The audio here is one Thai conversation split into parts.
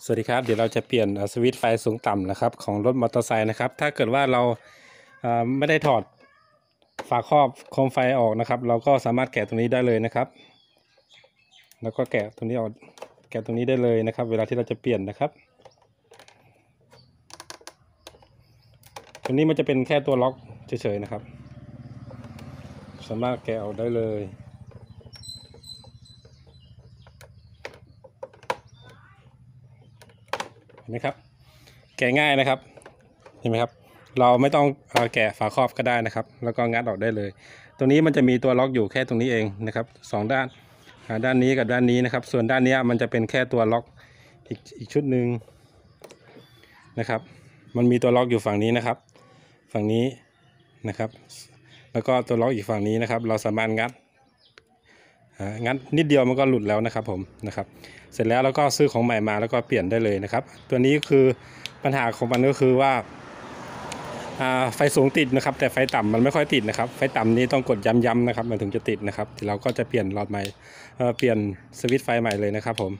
สวัสดีครับ เดี๋ยวเราจะเปลี่ยนสวิตช์ไฟสูงต่ำนะครับ ของรถมอเตอร์ไซค์นะครับ ถ้าเกิดว่าเราไม่ได้ถอดฝาครอบโคมไฟออกนะครับ เราก็สามารถแกะตรงนี้ได้เลยนะครับ แล้วก็แกะตรงนี้ออกแกะตรงนี้ได้เลยนะครับ เวลาที่เราจะเปลี่ยนนะครับตรงนี้มันจะเป็นแค่ตัวล็อกเฉยๆนะครับ สามารถแกะออกได้เลย เห็น ไหมครับ แกะง่ายนะครับ เห็นไหมครับ เราไม่ต้องเอ่อแกะฝาครอบก็ได้นะครับ แล้วก็งัดออกได้เลย ตรงนี้มันจะมีตัวล็อกอยู่แค่ตรงนี้เองนะครับสองด้านด้านนี้กับด้านนี้นะครับ ส่วนด้านนี้มันจะเป็นแค่ตัวล็อกอีกอีกชุดหนึ่งนะครับ มันมีตัวล็อกอยู่ฝั่งนี้นะครับ ฝั่งนี้นะครับ แล้วก็ตัวล็อกอีกฝั่งนี้นะครับ เราสามารถงัด งัดนิดเดียวมันก็หลุดแล้วนะครับผมนะครับ เสร็จแล้วเราก็ซื้อของใหม่มาแล้วก็เปลี่ยนได้เลยนะครับ ตัวนี้คือปัญหาของมันก็คือว่าไฟสูงติดนะครับ แต่ไฟต่ำมันไม่ค่อยติดนะครับ ไฟต่ำนี้ต้องกดย้ำๆนะครับมันถึงจะติดนะครับเราก็จะเปลี่ยนหลอดใหม่เอ่อเปลี่ยนสวิตช์ไฟใหม่เลยนะครับผม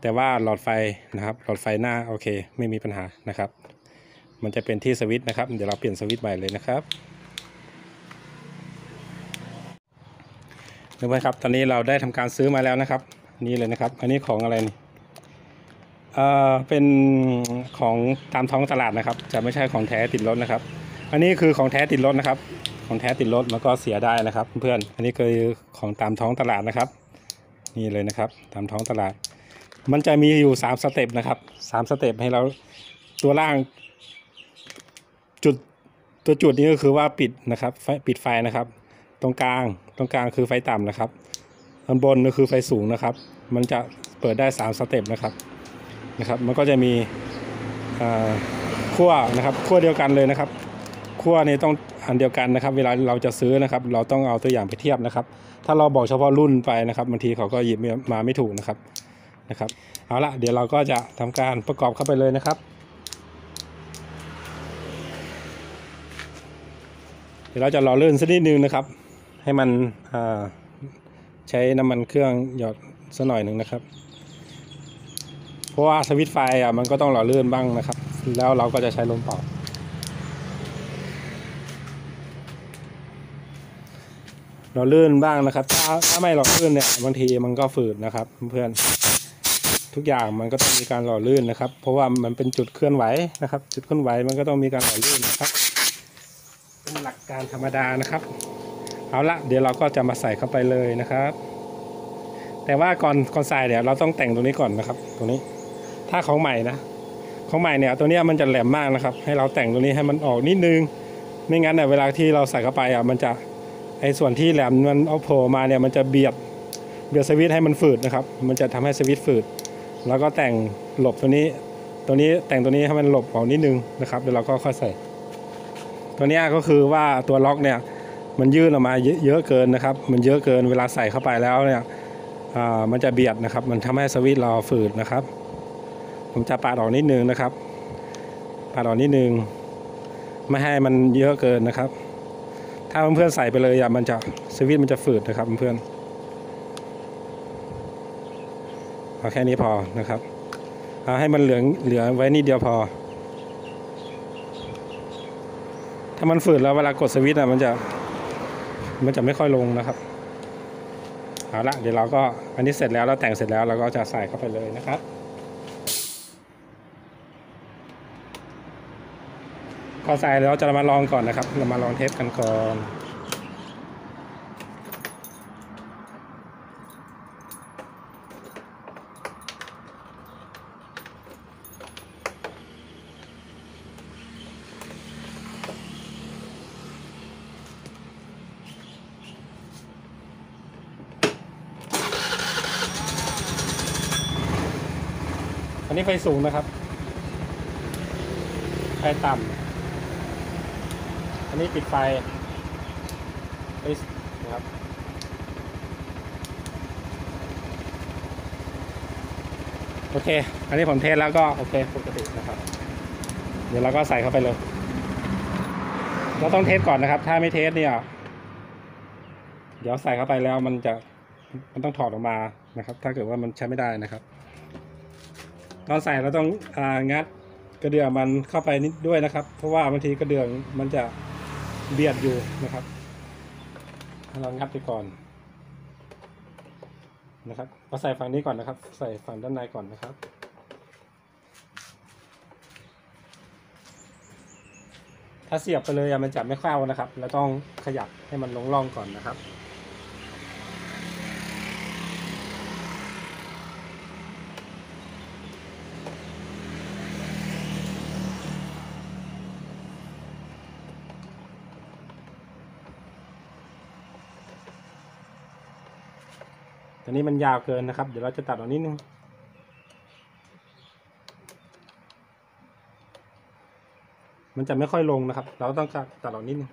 แต่ว่าหลอดไฟนะครับ หลอดไฟหน้าโอเค ไม่มีปัญหานะครับ มันจะเป็นที่สวิตช์นะครับ เดี๋ยวเราเปลี่ยนสวิตช์ใหม่เลยนะครับ ดูไหมครับ ตอนนี้เราได้ทำการซื้อมาแล้วนะครับ นี่เลยนะครับ อันนี้ของอะไรนี่เอ่อเป็นของตามท้องตลาดนะครับ จะไม่ใช่ของแท้ติดรถนะครับ อันนี้คือของแท้ติดรถนะครับ ของแท้ติดรถมันก็เสียได้นะครับ เพื่อนอันนี้คือของตามท้องตลาดนะครับ นี่เลยนะครับ ตามท้องตลาด มันจะมีอยู่สามสเต็ปนะครับสามสเต็ปให้เราตัวล่างจุดตัวจุดนี้ก็คือว่าปิดนะครับ ปิดไฟนะครับ ตรงกลางตรงกลางคือไฟต่ำนะครับอันบนก็คือไฟสูงนะครับ มันจะเปิดได้ 3 สเต็ปนะครับนะครับ มันก็จะมีขั้วนะครับขั้วเดียวกันเลยนะครับขั้วนี้ต้องอันเดียวกันนะครับ เวลาเราจะซื้อนะครับ เราต้องเอาตัวอย่างไปเทียบนะครับ ถ้าเราบอกเฉพาะรุ่นไปนะครับบางทีเขาก็หยิบมาไม่ถูกนะครับนะครับ เอาละเดี๋ยวเราก็จะทำการประกอบเข้าไปเลยนะครับ เดี๋ยวเราจะหล่อลื่นสักนิดนึงนะครับ ให้มันใช้น้ำมันเครื่องหยอดสักหน่อยหนึ่งนะครับ เพราะว่าสวิตไฟอะมันก็ต้องหล่อลื่นบ้างนะครับ แล้วเราก็จะใช้ลมเป่า หล่อลื่นบ้างนะครับ ถ้าถ้าไม่หล่อลื่นเนี่ยบางทีมันก็ฝืดนะครับ เพื่อนทุกอย่างมันก็ต้องมีการหล่อลื่นนะครับ เพราะว่ามันเป็นจุดเคลื่อนไหวนะครับ จุดเคลื่อนไหวมันก็ต้องมีการหล่อลื่นนะครับ เป็นหลักการธรรมดานะครับ เอาละเดี๋ยวเราก็จะมาใส่เข้าไปเลยนะครับ แต่ว่าก่อนก่อนใส่เดี๋ยวเราต้องแต่งตรงนี้ก่อนนะครับ ตรงนี้ ถ้าของใหม่นะของใหม่เนี่ยตัวนี้มันจะแหลมมากนะครับ ให้เราแต่งตรงนี้ให้มันออกนิดนึงไม่งั้นเนี่ยเวลาที่เราใส่เข้าไปอะมันจะไอ้ส่วนที่แหลมมันเอาโผล่มาเนี่ยมันจะเบียดเบียดสวิตให้มันฝืดนะครับ มันจะทำให้สวิตฝืด แล้วก็แต่งหลบตัวนี้ ตัวนี้แต่งตัวนี้ให้มันหลบออกนิดนึงนะครับเดี๋ยวเราก็ค่อยใส่ ตัวนี้ก็คือว่าตัวล็อกเนี่ย มันยื่นออกมาเยอะเกินนะครับ มันเยอะเกินเวลาใส่เข้าไปแล้วเนี่ยมันจะเบียดนะครับ มันทำให้สวิตช์เราฝืดนะครับ ผมจะปาดออกนิดนึงนะครับปาดออกนิดนึงไม่ให้มันเยอะเกินนะครับ ถ้าเพื่อนๆใส่ไปเลยอะมันจะสวิตช์มันจะฝืดนะครับเพื่อนๆเอาแค่นี้พอนะครับเอาให้มันเหลืองเหลือไว้นิดเดียวพอ ถ้ามันฝืดแล้วเวลากดสวิตช์อะมันจะ มันจะไม่ค่อยลงนะครับเอาละเดี๋ยวเราก็อันนี้เสร็จแล้วเราแต่งเสร็จแล้วเราก็จะใส่เข้าไปเลยนะครับก่อนใส่เราจะมาลองก่อนนะครับ เรามาลองเทสกันก่อน อันนี้ไฟสูงนะครับ ไฟต่ำ อันนี้ปิดไฟไฟนะครับ โอเค อันนี้ผมเทสแล้วก็โอเคปกตินะครับ เดี๋ยวเราก็ใส่เข้าไปเลย เราต้องเทสก่อนนะครับ ถ้าไม่เทสเนี่ย เดี๋ยวใส่เข้าไปแล้วมันจะมันต้องถอดออกมานะครับ ถ้าเกิดว่ามันใช้ไม่ได้นะครับ ตอนใส่เราต้องอ่างัดกระเดื่องมันเข้าไปนิดด้วยนะครับ เพราะว่าบางทีกระเดื่องมันจะเบียดอยู่นะครับเรางัดไปก่อนนะครับเราใส่ฝั่งนี้ก่อนนะครับ ใส่ฝั่งด้านในก่อนนะครับถ้าเสียบไปเลยมันจะไม่เข้านะครับ เราต้องขยับให้มันลงร่องก่อนนะครับ อนนี้มันยาวเกินนะครับ เดี๋ยวเราจะตัดออกนิดนึง มันจะไม่ค่อยลงนะครับ เราต้องตัดออกนิดนึง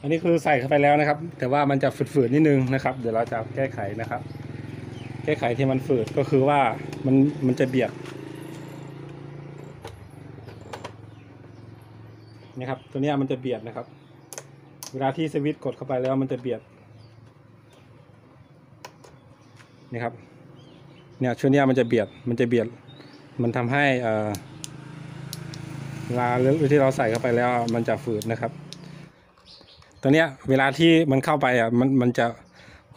อันนี้คือใส่เข้าไปแล้วนะครับ แต่ว่ามันจะฝืดๆนิดนึงนะครับ เดี๋ยวเราจะแก้ไขนะครับ แก้ไขที่มันฝืดก็คือว่ามันมันจะเบียดนี่ครับ ตัวนี้มันจะเบียดนะครับ เวลาที่สวิตช์กดเข้าไปแล้วมันจะเบียดนี่ครับเนี่ยช่วงนี้มันจะเบียดมันจะเบียด มันทำให้เอ่อเวลาที่เราใส่เข้าไปแล้วมันจะฝืดนะครับ ตัวเนี้ยเวลาที่มันเข้าไปอะมันมันจะ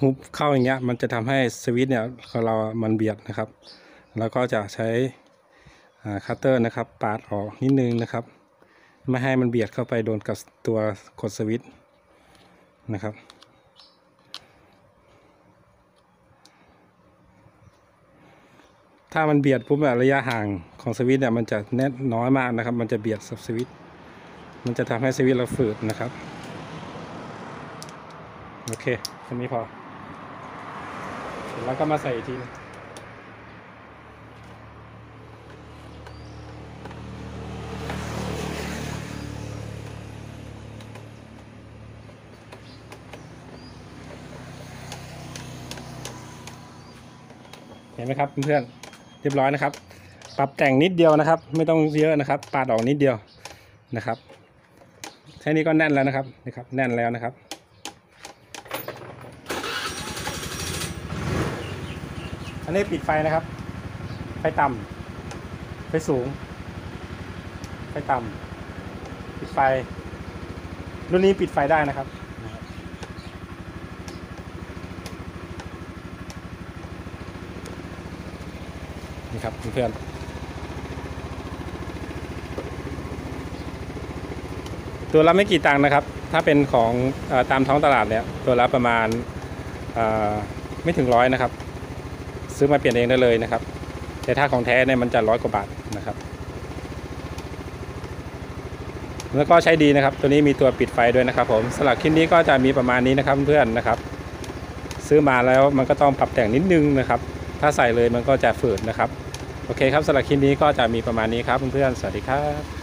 ฮุบเข้าอย่างเงี้ย มันจะทำให้สวิตเนี่ยของเรามันเบียดนะครับ แล้วก็จะใช้คัตเตอร์นะครับ ปาดออกนิดนึงนะครับ ไม่ให้มันเบียดเข้าไปโดนกับตัวกดสวิตนะครับถ้ามันเบียดปุ๊บอะระยะห่างของสวิตเนี่ยมันจะแน่นน้อยมากนะครับ มันจะเบียดกับสวิตมันจะทำให้สวิตเราฝืดนะครับ โอเคแค่นี้พอเสร็จแล้วก็มาใส่อีกทีนึงเห็นไหมครับเพื่อนๆเรียบร้อยนะครับ ปรับแต่งนิดเดียวนะครับ ไม่ต้องเยอะนะครับ ปาดออกนิดเดียวนะครับแค่นี้ก็แน่นแล้วนะครับนะครับ แน่นแล้วนะครับ อันนี้ปิดไฟนะครับ ไฟต่ำไฟสูง ไฟต่ำปิดไฟ รุ่นนี้ปิดไฟได้นะครับ นี่ครับเพื่อนตัวละไม่กี่ตังค์นะครับ ถ้าเป็นของอตามท้องตลาดเนี่ย ตัวละประมาณไม่ถึงร้อยนะครับ ซื้อมาเปลี่ยนเองได้เลยนะครับ แต่ถ้าของแท้เนี่ยมันจะร้อยกว่าบาทนะครับ แล้วก็ใช้ดีนะครับ ตัวนี้มีตัวปิดไฟด้วยนะครับ ผมสำหรับคลิปนี้ก็จะมีประมาณนี้นะครับเพื่อนๆนะครับ ซื้อมาแล้วมันก็ต้องปรับแต่งนิดนึงนะครับ ถ้าใส่เลยมันก็จะฝืดนะครับ โอเคครับสำหรับคลิปนี้ก็จะมีประมาณนี้ครับเพื่อนๆสวัสดีครับ